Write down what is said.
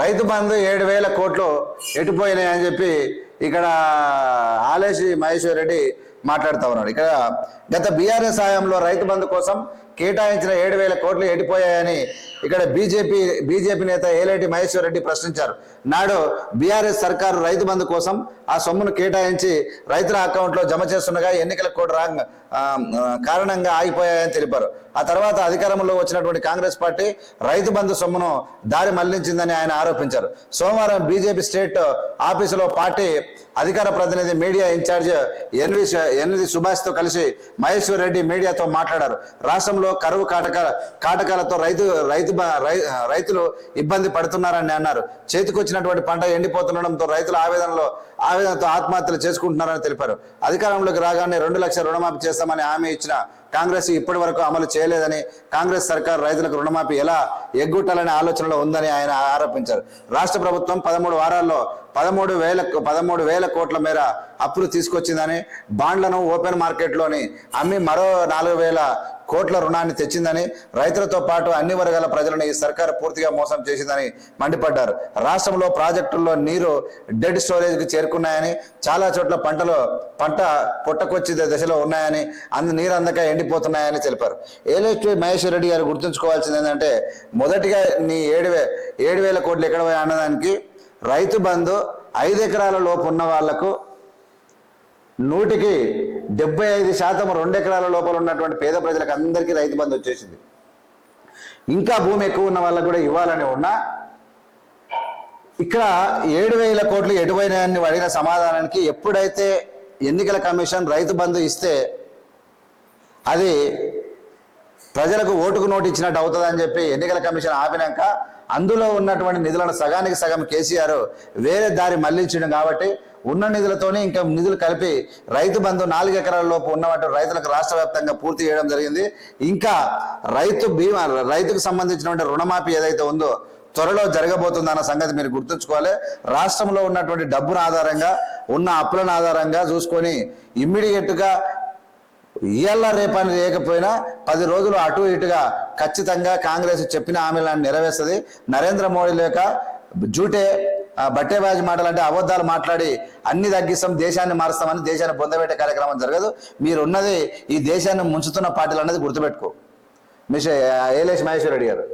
రైతు బంధు ఏడు వేల కోట్లు ఎటుపోయినాయి అని చెప్పి ఇక్కడ ఆలేసి మహేశ్వర్ రెడ్డి మాట్లాడుతూ ఉన్నాడు. ఇక్కడ గత బీఆర్ఎస్ హయాంలో రైతు బంధు కోసం కేటాయించిన ఏడు వేల కోట్లు ఎడిపోయాయని ఇక్కడ బీజేపీ బీజేపీ నేత ఏలేటి మహేశ్వర్ రెడ్డి ప్రశ్నించారు. నాడు బీఆర్ఎస్ సర్కారు రైతు బంధు కోసం ఆ సొమ్మును కేటాయించి రైతుల అకౌంట్లో జమ చేస్తుండగా ఎన్నికల కోడ్ రాంగ్ కారణంగా ఆగిపోయాయని తెలిపారు. ఆ తర్వాత అధికారంలో వచ్చినటువంటి కాంగ్రెస్ పార్టీ రైతు బంధు సొమ్మును దారి మళ్ళించిందని ఆయన ఆరోపించారు. సోమవారం బీజేపీ స్టేట్ ఆఫీసులో పార్టీ అధికార ప్రతినిధి media in-charge N V N V సుభాష్తో కలిసి మహేశ్వర్ రెడ్డి మీడియాతో మాట్లాడారు. రాష్ట్రంలో కరువు కాటక కాటకాలతో రైతు రైతు రైతులు ఇబ్బంది పడుతున్నారని అన్నారు. చేతికొచ్చినటువంటి పంట ఎండిపోతుండడంతో రైతుల ఆవేదనలో ఆవేదనతో ఆత్మహత్యలు చేసుకుంటున్నారని తెలిపారు. అధికారంలోకి రాగానే రెండు లక్షల రుణమాఫీ చేస్తామని హామీ ఇచ్చిన కాంగ్రెస్ ఇప్పటి వరకు అమలు చేయలేదని కాంగ్రెస్ సర్కార్ రైతులకు రుణమాఫీ ఎలా ఎగ్గొట్టాలనే ఆలోచనలో ఉందని ఆయన ఆరోపించారు. రాష్ట్ర ప్రభుత్వం పదమూడు వారాల్లో పదమూడు వేల పదమూడు వేల కోట్ల మేర అప్పులు తీసుకొచ్చిందని బాండ్లను ఓపెన్ మార్కెట్లోని అమ్మి మరో నాలుగు వేల కోట్ల రుణాన్ని తెచ్చిందని రైతులతో పాటు అన్ని వర్గాల ప్రజలను ఈ సర్కారు పూర్తిగా మోసం చేసిందని మండిపడ్డారు. రాష్ట్రంలో ప్రాజెక్టుల్లో నీరు డెడ్ స్టోరేజ్కి చేరుకున్నాయని చాలా చోట్ల పంటలు పంట పుట్టకొచ్చే దశలో ఉన్నాయని అందు నీరు అందక ఎండిపోతున్నాయని తెలిపారు. ఏలేటి మహేశ్వర్ రెడ్డి గారు గుర్తుంచుకోవాల్సింది ఏంటంటే మొదటిగా నీ ఏడు వే ఏడు వేల కోట్లు ఎక్కడ పోయి అన్నదానికి రైతు బంధు ఐదు ఎకరాల లోపు ఉన్న వాళ్ళకు నూటికి డెబ్బై ఐదు శాతం రెండు ఎకరాల లోపల ఉన్నటువంటి పేద ప్రజలకు అందరికీ రైతు బంధు వచ్చేసింది. ఇంకా భూమి ఎక్కువ ఉన్న వాళ్ళకు కూడా ఇవ్వాలని ఉన్నా ఇక్కడ ఏడు వేల కోట్లు ఎటువైనాయని అడిగిన సమాధానానికి ఎప్పుడైతే ఎన్నికల కమిషన్ రైతు బంధు ఇస్తే అది ప్రజలకు ఓటుకు నోటు ఇచ్చినట్టు అవుతుందని చెప్పి ఎన్నికల కమిషన్ ఆపినాక అందులో ఉన్నటువంటి నిధులను సగానికి సగం కేసీఆర్ వేరే దారి మళ్ళించడం కాబట్టి ఉన్న నిధులతోనే ఇంకా నిధులు కలిపి రైతు బంధు నాలుగు ఎకరాల లోపు ఉన్నటువంటి రైతులకు రాష్ట్ర వ్యాప్తంగా పూర్తి చేయడం జరిగింది. ఇంకా రైతు బీమా రైతుకు సంబంధించినటువంటి రుణమాఫీ ఏదైతే ఉందో త్వరలో జరగబోతుందన్న సంగతి మీరు గుర్తుంచుకోవాలి. రాష్ట్రంలో ఉన్నటువంటి డబ్బును ఆధారంగా ఉన్న అప్పులను ఆధారంగా చూసుకొని ఇమ్మీడియట్గా ఇయ్యాల రేపని లేకపోయినా పది రోజులు అటు ఇటుగా ఖచ్చితంగా కాంగ్రెస్ చెప్పిన హామీలను నెరవేరుస్తుంది. నరేంద్ర మోడీ లేక జూటే ఆ, బట్టేబాజీ మాటలు అంటే అబద్ధాలు మాట్లాడి అన్ని తగ్గిస్తాం దేశాన్ని మారుస్తామని దేశాన్ని పొందబెట్టే కార్యక్రమం జరగదు. మీరున్నది ఈ దేశాన్ని ముంచుతున్న పార్టీలు అనేది గుర్తుపెట్టుకో. మిస్ ఏలేష్ మహేశ్వర్ రెడ్డి గారు.